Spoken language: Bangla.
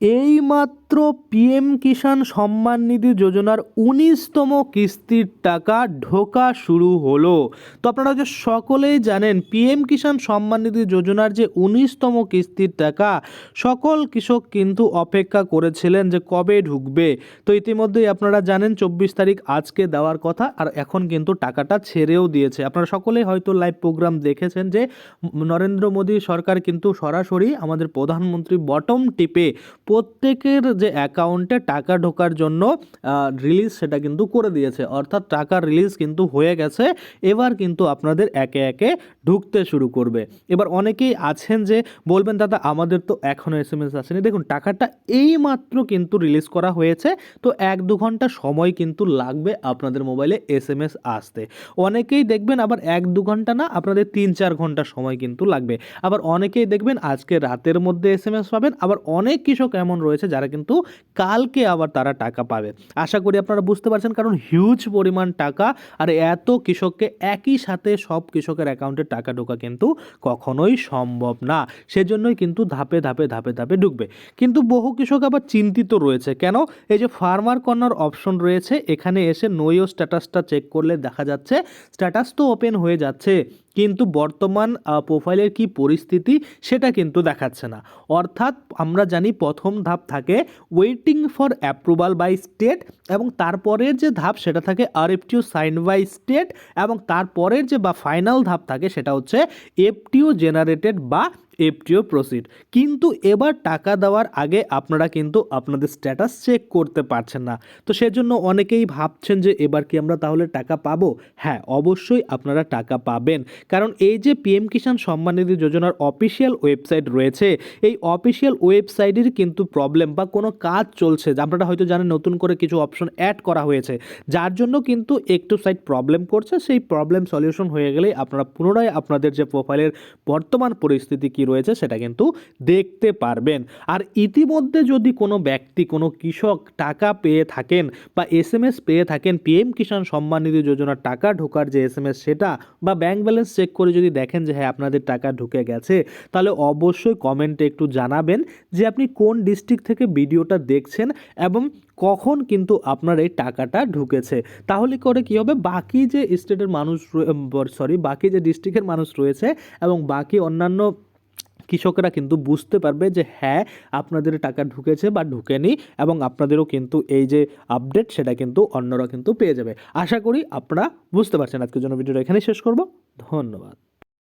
এইমাত্র পিএম কিষাণ সম্মান নিধি যোজনার উনিশতম কিস্তির টাকা ঢোকা শুরু হলো। তো আপনারা যে সকলেই জানেন, পিএম কিষাণ সম্মান নিধি যোজনার যে উনিশতম কিস্তির টাকা, সকল কৃষক কিন্তু অপেক্ষা করেছিলেন যে কবে ঢুকবে। তো ইতিমধ্যেই আপনারা জানেন, চব্বিশ তারিখ আজকে দেওয়ার কথা আর এখন কিন্তু টাকাটা ছেড়েও দিয়েছে। আপনারা সকলেই হয়তো লাইভ প্রোগ্রাম দেখেছেন যে নরেন্দ্র মোদী সরকার কিন্তু সরাসরি আমাদের প্রধানমন্ত্রী বটম টিপে প্রত্যেকের যে অ্যাকাউন্টে টাকা ঢোকার জন্য রিলিজ সেটা কিন্তু করে দিয়েছে। অর্থাৎ টাকার রিলিজ কিন্তু হয়ে গেছে, এবার কিন্তু আপনাদের একে একে ঢুকতে শুরু করবে। এবার অনেকেই আছেন যে, বলবেন, দাদা, আমাদের তো এখনও এস এম এস আসেনি। দেখুন, টাকাটা এই মাত্র কিন্তু রিলিজ করা হয়েছে, তো এক দু ঘণ্টা সময় কিন্তু লাগবে আপনাদের মোবাইলে এস এম এস আসতে। অনেকেই দেখবেন, আবার এক দু ঘণ্টা না, আপনাদের তিন চার ঘণ্টা সময় কিন্তু লাগবে। আবার অনেকেই দেখবেন, আজকে রাতের মধ্যে এস এম এস পাবেন। আবার অনেক কৃষক এমন রয়েছে যারা কিন্তু কালকে আবার তারা টাকা পাবে। আশা করি আপনারা বুঝতে পারছেন কারণ হিউজ পরিমাণ টাকা আর এত কৃষককে একই সাথে সব কৃষকের অ্যাকাউন্টে টাকা ঢোকা কিন্তু কখনোই সম্ভব না। সেজন্যই কিন্তু ধাপে ধাপে ধাপে ধাপে ঢুকবে। কিন্তু বহু কৃষক আবার চিন্তিত রয়েছে। কেন? এই যে ফার্মার কর্নার অপশন রয়েছে, এখানে এসে নইও স্ট্যাটাসটা চেক করলে দেখা যাচ্ছে স্ট্যাটাস তো ওপেন হয়ে যাচ্ছে। কিন্তু বর্তমান প্রোফাইলের কি পরিস্থিতি সেটা কিন্তু দেখাচ্ছে না। অর্থাৎ আমরা জানি প্রথম ধাপ থাকে waiting for approval by state এবং তারপরের যে ধাপ সেটা থাকে আর এফটিও সাইন বাই স্টেট এবং তারপরের যে বা ফাইনাল ধাপ থাকে সেটা হচ্ছে এফটিও জেনারেটেড বা এফটিও প্রসিড কিন্তু এবার টাকা দেওয়ার আগে আপনারা কিন্তু আপনাদের স্ট্যাটাস চেক করতে পারছেন না। তো সেজন্য অনেকেই ভাবছেন যে এবার কি আমরা তাহলে টাকা পাবো? হ্যাঁ অবশ্যই আপনারা টাকা পাবেন। কারণ এই যে পিএম কিষাণ সম্মান নিধি যোজনার অফিসিয়াল ওয়েবসাইট রয়েছে, এই অফিসিয়াল ওয়েবসাইটের কিন্তু প্রবলেম বা কোনো কাজ চলছে। আপনারা হয়তো জানেন নতুন করে কিছু অপশন অ্যাড করা হয়েছে। যার জন্য কিন্তু একটু সাইট প্রবলেম করছে। সেই প্রবলেম সলিউশন হয়ে গেলেই আপনারা পুনরায় আপনাদের যে প্রোফাইলের বর্তমান পরিস্থিতি কি রয়েছে সেটা কিন্তু দেখতে পারবেন। আর ইতিমধ্যে যদি কোনো ব্যক্তি, কোনো কৃষক টাকা পেয়ে থাকেন বা এস এম এস পেয়ে থাকেন, পিএম কিষাণ সম্মান নিধি যোজনার টাকা ঢোকার যে এস এম এস সেটা বা ব্যাংক ব্যালেন্স চেক করে যদি দেখেন যে হ্যাঁ আপনাদের টাকা ঢুকে গেছে, তাহলে অবশ্যই কমেন্টে একটু জানাবেন যে আপনি কোন ডিস্ট্রিক্ট থেকে ভিডিওটা দেখছেন এবং কখন কিন্তু আপনার এই টাকাটা ঢুকেছে। তাহলে করে কি হবে? বাকি যে স্টেটের মানুষ সরি বাকি যে ডিস্ট্রিক্টের মানুষ রয়েছে এবং বাকি অন্যান্য কৃষকরা কিন্তু বুঝতে পারবে যে হ্যাঁ আপনাদের টাকা ঢুকেছে বা ঢুকেনি এবং আপনাদেরও কিন্তু এই যে আপডেট সেটা কিন্তু অন্যরা কিন্তু পেয়ে যাবে। আশা করি আপনারা বুঝতে পারছেন। আজকের জন্য ভিডিওটা এখানেই শেষ করব। ধন্যবাদ।